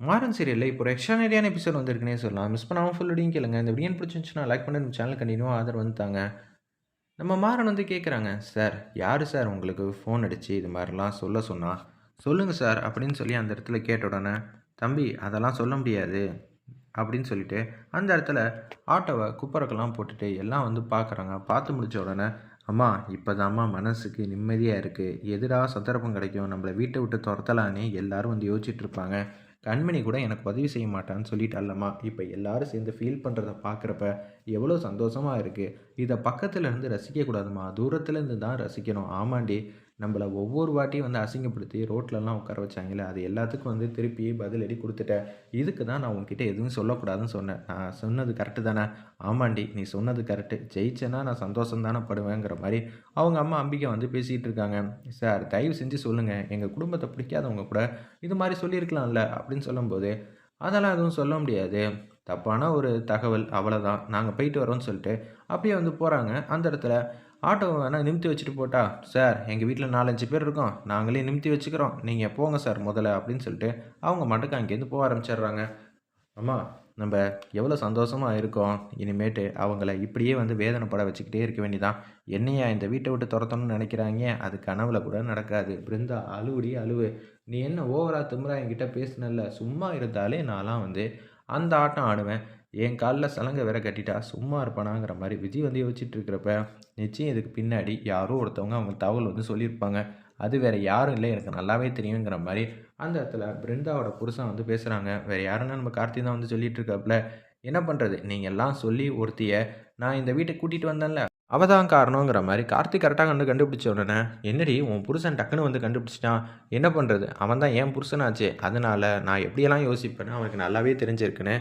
மாறன் சீரியலில் இப்போ ஒரு எக்ஸ்ட்ரானரியான எபிசோட் வந்திருக்குனே சொல்லலாம். மிஸ் பண்ணாமல் ஃபுல் வீடியும் கேளுங்க. இந்த வீடியோ பிடிச்சிருந்துச்சுன்னா லைக் பண்ணி நம்ம சேனல் கண்டினியூ ஆதரவு வந்துட்டாங்க நம்ம மாறன் வந்து கேட்குறாங்க சார் யார் சார் உங்களுக்கு ஃபோன் அடித்து இது மாதிரிலாம் சொல்ல சொன்னால் சொல்லுங்கள் சார் அப்படின்னு சொல்லி அந்த இடத்துல கேட்ட உடனே தம்பி அதெல்லாம் சொல்ல முடியாது அப்படின்னு சொல்லிட்டு அந்த இடத்துல ஆட்டோவை குப்பரக்கெல்லாம் போட்டுட்டு எல்லாம் வந்து பார்க்குறாங்க பார்த்து முடிச்ச உடனே அம்மா இப்போதாம்மா மனசுக்கு நிம்மதியாக இருக்குது எதிராக சந்தர்ப்பம் கிடைக்கும்? நம்மளை வீட்டை விட்டு துரத்தலான்னு எல்லோரும் வந்து யோசிச்சுட்ருப்பாங்க கண்மணி கூட எனக்கு உதவி செய்ய மாட்டான்னு சொல்லிட்டாலம்மா இப்போ எல்லாரும் சேர்ந்து ஃபீல் பண்ணுறத பார்க்குறப்ப எவ்வளோ சந்தோஷமாக இருக்குது இதை பக்கத்துலேருந்து ரசிக்கக்கூடாதும்மா தூரத்துலேருந்து தான் ரசிக்கணும். ஆமாண்டி. நம்மளை ஒவ்வொரு வாட்டியும் வந்து அசிங்கப்படுத்தி ரோட்லலாம் உட்கார வச்சாங்களே அது எல்லாத்துக்கும் வந்து திருப்பி பதிலடி கொடுத்துட்டேன் இதுக்கு தான் நான் உங்ககிட்ட எதுவும் சொல்லக்கூடாதுன்னு சொன்னேன். நான் சொன்னது கரெக்டு தானே? ஆமாண்டி நீ சொன்னது கரெக்டு ஜெயிச்சேன்னா நான் சந்தோஷம் தானே படுவேங்கிற மாதிரி அவங்க அம்மா அம்பிகை வந்து பேசிகிட்டு இருக்காங்க. சார் தயவு செஞ்சு சொல்லுங்கள் எங்கள் குடும்பத்தை பிடிக்காதவங்க கூட இது மாதிரி சொல்லியிருக்கலாம்ல அப்படின்னு சொல்லும்போது அதெல்லாம் எதுவும் சொல்ல முடியாது. தப்பான ஒரு தகவல் அவ்வளோதான் நாங்கள் போயிட்டு வரோம்னு சொல்லிட்டு அப்படியே வந்து போகிறாங்க அந்த இடத்துல ஆட்டோவை வேணால் நிமித்தி வச்சுட்டு போட்டா சார் எங்கள் வீட்டில் நாலஞ்சு பேர் இருக்கோம். நாங்களே நிமித்தி வச்சுக்கிறோம். நீங்கள் போங்க சார் முதல்ல அப்படின்னு சொல்லிட்டு அவங்க மட்டுக்கு அங்கேருந்து போக ஆரம்பிச்சிடுறாங்க. அம்மா நம்ம எவ்வளோ சந்தோஷமாக இருக்கோம். இனிமேட்டு அவங்கள இப்படியே வந்து வேதனைப்பட வச்சுக்கிட்டே இருக்க வேண்டிதான் என்னையா இந்த வீட்டை விட்டு துரத்தணும்னு நினைக்கிறாங்க? அது கனவுல கூட நடக்காது. பிருந்தா அழுவுடி அழுவு. நீ என்ன ஓவரா திமுறா என்கிட்ட பேசினல்ல? சும்மா இருந்தாலே நான்லாம் வந்து அந்த ஆட்டம் ஆடுவேன். என் காலில் சலங்கை வேற கட்டிட்டா சும்மா இருப்பானாங்கிற மாதிரி விஜய் வந்து யோசிச்சுட்டு இருக்கிறப்ப நிச்சயம் இதுக்கு பின்னாடி யாரோ ஒருத்தவங்க அவங்க தகவல் வந்து சொல்லியிருப்பாங்க. அது வேறு யாரும் இல்லை எனக்கு நல்லாவே தெரியுங்கிற மாதிரி அந்த இடத்துல பிருந்தாவோட புருஷன் வந்து பேசுகிறாங்க வேறு யாருன்னா நம்ம கார்த்தி தான் வந்து சொல்லிட்டு இருக்காப்புல என்ன பண்ணுறது நீங்கள் எல்லாம் சொல்லி ஒருத்திய நான் இந்த வீட்டை கூட்டிகிட்டு வந்தேன்ல. அவள் தான் காரணங்கிற மாதிரி கார்த்திக் கரெக்டாக கண்டு கண்டுபிடிச்ச உடனே என்னடி உன் புருஷன் டக்குன்னு வந்து கண்டுபிடிச்சிட்டான்? என்ன பண்ணுறது அவன் தான் என் புருஷனாச்சு. அதனால் நான் எப்படியெல்லாம் யோசிப்பேன்னு அவனுக்கு நல்லாவே தெரிஞ்சிருக்குன்னு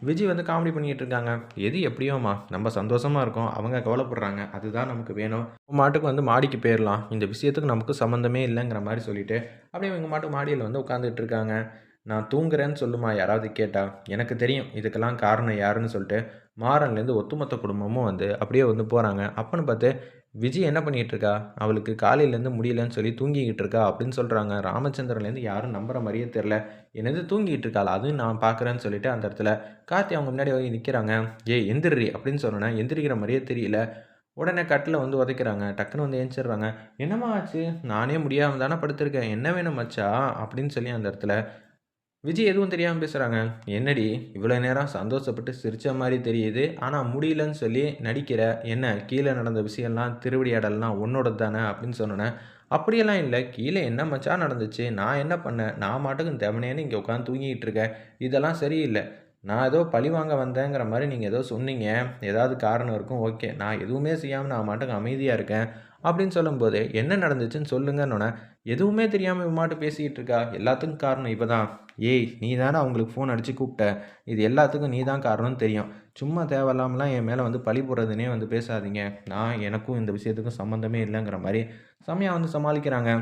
விஜய் வந்து காமெடி பண்ணிகிட்டு இருக்காங்க. எது எப்படியோம்மா? நம்ம சந்தோஷமாக இருக்கோம். அவங்க கவலைப்படுறாங்க. அதுதான் நமக்கு வேணும். உங்கள் மாட்டுக்கு வந்து மாடிக்கு போயிடலாம் இந்த விஷயத்துக்கு நமக்கு சம்மந்தமே இல்லைங்கிற மாதிரி சொல்லிட்டு அப்படியே இவங்க மாட்டு மாடியில் வந்து உட்காந்துட்டு இருக்காங்க. நான் தூங்குறேன்னு சொல்லுமா? யாராவது கேட்டால் எனக்கு தெரியும். இதுக்கெல்லாம் காரணம் யாருன்னு சொல்லிட்டு மாறன்லேருந்து ஒத்துமொத்த குடும்பமும் வந்து அப்படியே வந்து போகிறாங்க அப்போன்னு பார்த்து விஜய் என்ன பண்ணிகிட்டு இருக்கா அவளுக்கு காலையிலேருந்து முடியலன்னு சொல்லி தூங்கிக்கிட்டு இருக்கா அப்படின்னு சொல்கிறாங்க ராமச்சந்திரன்லேருந்து யாரும் நம்புற மாதிரியே தெரில என்னது தூங்கிட்டு இருக்காள் அதுவும் நான் பார்க்குறேன்னு சொல்லிட்டு அந்த இடத்துல கார்த்தி அவங்க முன்னாடி போய் நிற்கிறாங்க ஏய் எந்திரி அப்படின்னு சொன்னேன் எந்திரிக்கிற மாதிரியே தெரியல. உடனே கட்டில் வந்து உதைக்கிறாங்க. டக்குன்னு வந்து ஏஞ்சிடுறாங்க. என்னம்மா ஆச்சு? நானே முடியாமல் தானே படுத்திருக்கேன். என்ன வேணும் மச்சா? அப்படின்னு சொல்லி அந்த இடத்துல விஜய் எதுவும் தெரியாமல் பேசுகிறாங்க என்னடி இவ்வளோ நேரம் சந்தோஷப்பட்டு சிரித்த மாதிரி தெரியுது. ஆனால் முடியலன்னு சொல்லி நடிக்கிற என்ன கீழே நடந்த விஷயம்லாம் திருவிடியாடலாம் உன்னோட தானே அப்படின்னு சொன்னேன் அப்படியெல்லாம் இல்லை. கீழே என்ன மச்சா நடந்துச்சு? நான் என்ன பண்ணேன்? நான் மாட்டுக்கும் தெவனேன்னு இங்கே உட்காந்து தூங்கிக்கிட்டு இருக்கேன். இதெல்லாம் சரியில்லை. நான் ஏதோ பழி வாங்க வந்தேங்கிற மாதிரி நீங்கள் ஏதோ சொன்னீங்க. ஏதாவது காரணம் இருக்கும் ஓகே. நான் எதுவுமே செய்யாமல் நான் மாட்டுக்கு அமைதியாக இருக்கேன். அப்படின்னு சொல்லும்போது என்ன நடந்துச்சுன்னு சொல்லுங்கன்னொன்னே எதுவுமே தெரியாமல் இவ மாட்டு பேசிக்கிட்டு இருக்கா? எல்லாத்துக்கும் காரணம் இப்போ தான். ஏய் நீ தானே அவங்களுக்கு ஃபோன் அடித்து கூப்பிட்ட. இது எல்லாத்துக்கும் நீ தான் காரணம்னு தெரியும். சும்மா தேவையில்லாமலாம் என் மேலே வந்து பழி போடுறதுனே வந்து பேசாதீங்க. நான் எனக்கும் இந்த விஷயத்துக்கும் சம்மந்தமே இல்லைங்கிற மாதிரி செம்மையாக வந்து சமாளிக்கிறாங்க.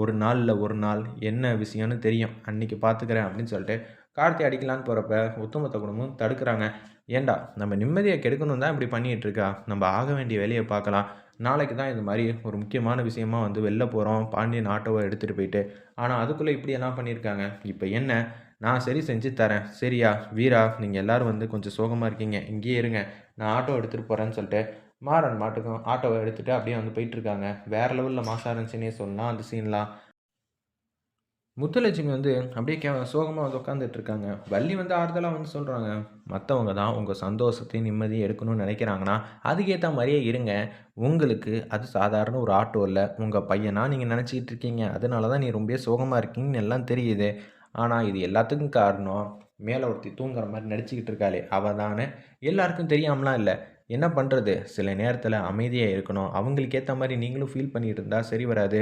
ஒரு நாளில் ஒரு நாள் என்ன விஷயம்னு தெரியும். அன்றைக்கி பார்த்துக்கிறேன் அப்படின்னு சொல்லிட்டு கார்த்தி அடிக்கலான்னு போகிறப்ப ஒத்துமொத்த குடும்பம் தடுக்கிறாங்க. ஏண்டா நம்ம நிம்மதியை கெடுக்கணும் தான் இப்படி பண்ணிகிட்டு இருக்கா நம்ம ஆக வேண்டிய வேலையை பார்க்கலாம். நாளைக்கு தான் இது மாதிரி ஒரு முக்கியமான விஷயமா வந்து வெளில போகிறோம் பாண்டியன் ஆட்டோவை எடுத்துகிட்டு போயிட்டு. ஆனால் அதுக்குள்ளே இப்படியெல்லாம் பண்ணியிருக்காங்க. இப்போ என்ன? நான் சரி செஞ்சு தரேன். சரியா? வீரா நீங்கள் எல்லோரும் வந்து கொஞ்சம் சோகமாக இருக்கீங்க. இங்கேயே இருங்க. நான் ஆட்டோ எடுத்துகிட்டு போகிறேன்னு சொல்லிட்டு மாறன் மாட்டுக்கும் ஆட்டோவை எடுத்துகிட்டு அப்படியே வந்து போயிட்டுருக்காங்க. வேறு லெவலில் மாசா இருந்துச்சுன்னே சொல்லலாம் அந்த சீன்லாம் முத்துலட்சுமி வந்து அப்படியே கே சோகமாக வந்து உட்காந்துட்டு இருக்காங்க வள்ளி வந்து ஆறுதலாக வந்து சொல்கிறாங்க மற்றவங்க தான் உங்கள் சந்தோஷத்தையும் நிம்மதியும் எடுக்கணும்னு நினைக்கிறாங்கன்னா அதுக்கேற்ற மாதிரியே இருங்க. உங்களுக்கு அது சாதாரண ஒரு ஆட்டோ இல்லை. உங்கள் பையனாக நீங்கள் நினச்சிக்கிட்டு இருக்கீங்க. அதனால தான் நீ ரொம்ப சோகமாக இருக்கீங்கன்னு எல்லாம் தெரியுது. ஆனால் இது எல்லாத்துக்கும் காரணம் மேலே ஒருத்தி தூங்குற மாதிரி நடிச்சுக்கிட்டு இருக்காளே. அவள் தானே எல்லாருக்கும் தெரியாமலாம் இல்லை. என்ன பண்ணுறது சில நேரத்தில் அமைதியாக இருக்கணும். அவங்களுக்கு ஏற்ற மாதிரி நீங்களும் ஃபீல் பண்ணிகிட்டு இருந்தால் சரி வராது.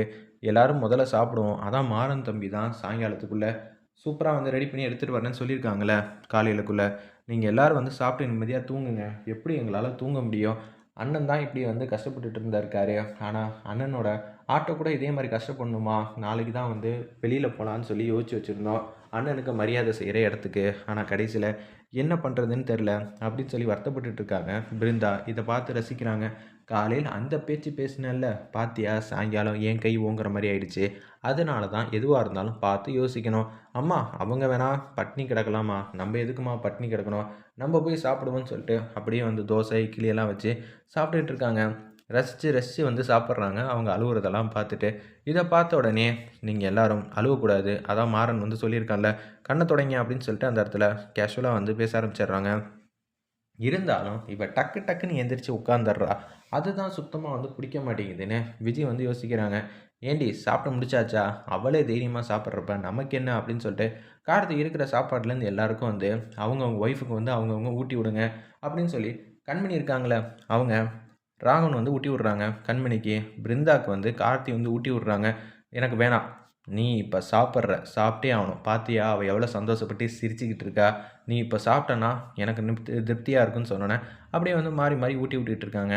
எல்லோரும் முதல்ல சாப்பிடுவோம். அதான் மாறன் தம்பி தான் சாயங்காலத்துக்குள்ளே. சூப்பராக வந்து ரெடி பண்ணி எடுத்துகிட்டு வரேன்னு சொல்லியிருக்காங்களே காலையிலக்குள்ளே. நீங்கள் எல்லோரும் வந்து சாப்பிட்டு நிம்மதியாக தூங்குங்க. எப்படி எங்களால் தூங்க முடியும்? அண்ணன் தான் இப்படி வந்து கஷ்டப்பட்டுட்டு இருந்திருக்காரு ஆனால் அண்ணனோட ஆட்டோ கூட இதே மாதிரி கஷ்டப்படணுமா? நாளைக்கு தான் வந்து வெளியில் போகலான்னு சொல்லி யோசிச்சு வச்சுருந்தோம். அண்ணனுக்கு மரியாதை செய்கிற இடத்துக்கு. ஆனால் கடைசியில் என்ன பண்ணுறதுன்னு தெரில அப்படின்னு சொல்லி வருத்தப்பட்டுட்டு இருக்காங்க. பிருந்தா இதை பார்த்து ரசிக்கிறாங்க. காலையில் அந்த பேச்சு பேசினல்ல பாத்தியா? சாயங்காலம் என் கை ஓங்குற மாதிரி ஆயிடுச்சு. அதனால தான் எதுவாக இருந்தாலும் பார்த்து யோசிக்கணும். அம்மா அவங்க வேணா பட்னி கிடக்கலாமா? நம்ம எதுக்குமா பட்னி கிடக்கணும்? நம்ம போய் சாப்பிடுவோம்னு சொல்லிட்டு அப்படியே வந்து தோசை இட்லி எல்லாம் வச்சு சாப்பிட்டுட்டு இருக்காங்க. ரசித்து ரசித்து வந்து சாப்பிட்றாங்க. அவங்க அழுகுறதெல்லாம் பார்த்துட்டு இதை பார்த்த உடனே நீங்கள் எல்லாரும் அழுகக்கூடாது அதான் மாறன் வந்து சொல்லியிருக்கான்ல. கண்ணை தொடங்க அப்படின்னு சொல்லிட்டு அந்த இடத்துல கேஷுவலாக வந்து பேச ஆரம்பிச்சிடுறாங்க. இருந்தாலும் இப்போ டக்கு டக்குன்னு எந்திரிச்சு உட்காந்துடுறா அதுதான் சுத்தமாக வந்து பிடிக்க மாட்டேங்குதுன்னு விஜய் வந்து யோசிக்கிறாங்க. ஏண்டி சாப்பிட்டு முடிச்சாச்சா? அவளே தைரியமாக சாப்பிட்றப்ப நமக்கு என்ன? அப்படின்னு சொல்லிட்டு கார்த்திக் இருக்கிற சாப்பாடுலேருந்து எல்லாருக்கும் வந்து அவங்கவுங்க ஒய்ஃபுக்கு வந்து அவங்கவுங்க ஊட்டி விடுங்க அப்படின்னு சொல்லி கண்மணி இருக்காங்களே அவங்க ராகவன் வந்து ஊட்டி விட்றாங்க. கண்மணிக்கு பிருந்தாக்கு வந்து கார்த்தி வந்து ஊட்டி விட்றாங்க. எனக்கு வேணாம். நீ இப்போ சாப்பிட்ற சாப்பிட்டே ஆகணும். பார்த்தியா அவள் எவ்வளோ சந்தோஷப்பட்டு சிரிச்சுக்கிட்டு இருக்கா? நீ இப்போ சாப்பிட்டனா எனக்கு நிப்தி திருப்தியாக இருக்குன்னு சொன்னோன்னே அப்படியே வந்து மாறி மாறி ஊட்டி விட்டுட்டு இருக்காங்க.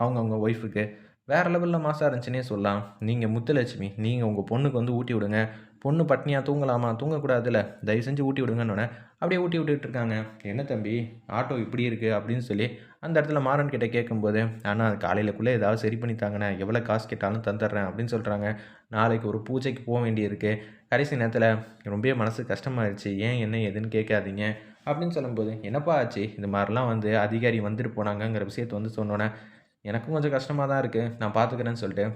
அவங்கவுங்க ஒய்ஃபுக்கு வேறு லெவலில் மாசாக இருந்துச்சுன்னே சொல்லலாம். நீங்கள் முத்துலட்சுமி நீங்கள் உங்கள் பொண்ணுக்கு வந்து ஊட்டி விடுங்க. பொண்ணு பட்னியாக தூங்கலாமா? தூங்கக்கூடாதுல்ல. தயவு செஞ்சு ஊட்டி விடுங்கன்னொன்னே அப்படியே ஊட்டி விட்டுட்டு இருக்காங்க என்ன தம்பி? ஆட்டோ இப்படி இருக்குது அப்படின்னு சொல்லி அந்த இடத்துல மாறன் கிட்டே கேட்கும்போது ஆனால் காலையிலக்குள்ளே ஏதாவது சரி பண்ணி தாங்கண்ணே. எவ்வளோ காசு கேட்டாலும் தந்துடுறேன் அப்படின்னு சொல்கிறாங்க நாளைக்கு ஒரு பூஜைக்கு போக வேண்டியிருக்கு. கடைசி நேரத்தில் ரொம்ப மனசு கஷ்டமாயிருச்சு. ஏன் என்ன எதுன்னு கேட்காதீங்க அப்படின்னு சொல்லும்போது என்னப்பா ஆச்சு? இந்த மாதிரிலாம் வந்து அதிகாரி வந்துட்டு போனாங்கங்கிற விஷயத்தை வந்து சொன்னோன்னே எனக்கும் கொஞ்சம் கஷ்டமாக தான் இருக்குது நான் பார்த்துக்கிறேன்னு சொல்லிட்டு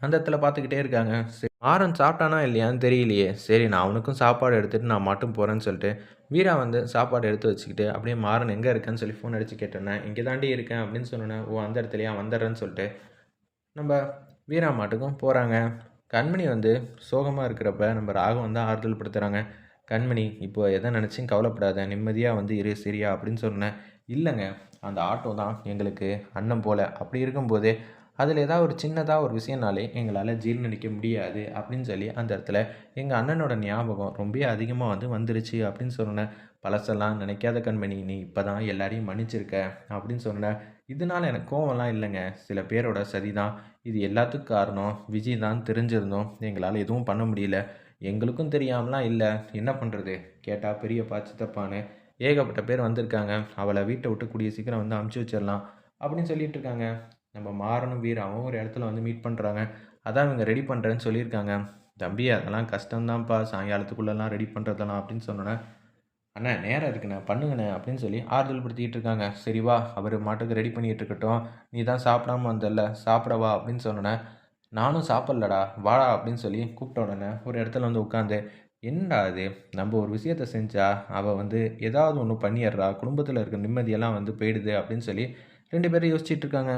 அந்த இடத்துல பார்த்துக்கிட்டே இருக்காங்க. சரி ஆரன் சாப்பிட்டானா இல்லையான்னு தெரியலையே. சரி நான் அவனுக்கும் சாப்பாடு எடுத்துகிட்டு நான் மட்டும் போகிறேன்னு சொல்லிட்டு வீரா வந்து சாப்பாடு எடுத்து வச்சுக்கிட்டு அப்படியே மாறன் எங்கே இருக்கேன்னு சொல்லி ஃபோன் அடித்து கேட்டேன்னே இங்கே தாண்டி இருக்கேன் அப்படின்னு சொன்னேன் ஓ அந்த இடத்துலையா? வந்துடுறேன்னு சொல்லிட்டு நம்ம வீரா மாட்டுக்கும் போகிறாங்க கண்மணி வந்து சோகமாக இருக்கிறப்ப நம்ம ராகம் வந்து ஆறுதல் படுத்துகிறாங்க கண்மணி இப்போ எதை நினச்சியும் கவலைப்படாத நிம்மதியாக வந்து இரு சரியா? அப்படின்னு சொன்னேன் இல்லைங்க அந்த ஆட்டோ தான் எங்களுக்கு அன்னம் போல். அப்படி இருக்கும்போதே அதில் ஏதாவது ஒரு சின்னதாக ஒரு விஷயம்னாலே எங்களால் ஜீர்ணிக்க முடியாது அப்படின்னு சொல்லி அந்த இடத்துல எங்கள் அண்ணனோட ஞாபகம் ரொம்ப அதிகமாக வந்து வந்துருச்சு அப்படின்னு சொன்னேன் பழசெல்லாம் நினைக்காத கண்மணி நீ இப்போ தான் எல்லாரையும் மன்னிச்சிருக்க அப்படின்னு சொன்னேன் இதனால் எனக்கு கோவம்லாம் இல்லைங்க. சில பேரோட சதி தான் இது எல்லாத்துக்கும் காரணம். விஜய் தான் தெரிஞ்சிருந்தோம். எங்களால் எதுவும் பண்ண முடியல. எங்களுக்கும் தெரியாமலாம் இல்லை. என்ன பண்ணுறது கேட்டால் பெரிய பாச்சு தப்பான்னு ஏகப்பட்ட பேர் வந்திருக்காங்க. அவளை வீட்டை விட்டு கூடிய சீக்கிரம் வந்து அமுச்சு வச்சிடலாம் அப்படின்னு சொல்லிட்டு இருக்காங்க. நம்ம மாறனும் வீராவும் ஒரு இடத்துல வந்து மீட் பண்ணுறாங்க அதான் இவங்க ரெடி பண்ணுறேன்னு சொல்லியிருக்காங்க. தம்பி அதெல்லாம் கஷ்டம்தான்ப்பா. சாயங்காலத்துக்குள்ளெல்லாம் ரெடி பண்ணுறதெல்லாம் அப்படின்னு சொன்னோன்னே அண்ணா நேரம் இருக்குண்ணே. பண்ணுங்கண்ணே. அப்படின்னு சொல்லி ஆறுதல் படுத்திக்கிட்டு இருக்காங்க. சரி வா அவர் மாட்டுக்கு ரெடி பண்ணிகிட்டு இருக்கட்டும். நீ தான் சாப்பிடாம வந்தல சாப்பிடவா அப்படின்னு சொன்னோன்னே நானும் சாப்பிட்லடா. வாடா. அப்படின்னு சொல்லி கூப்பிட்ட உடனே ஒரு இடத்துல வந்து உட்காந்து என்னடா அது நம்ம ஒரு விஷயத்த செஞ்சால் அவள் வந்து ஏதாவது ஒன்று பண்ணிடுறா. குடும்பத்தில் இருக்க நிம்மதியெல்லாம் வந்து போயிடுது. அப்படின்னு சொல்லி ரெண்டு பேரும் யோசிச்சுட்டு இருக்காங்க.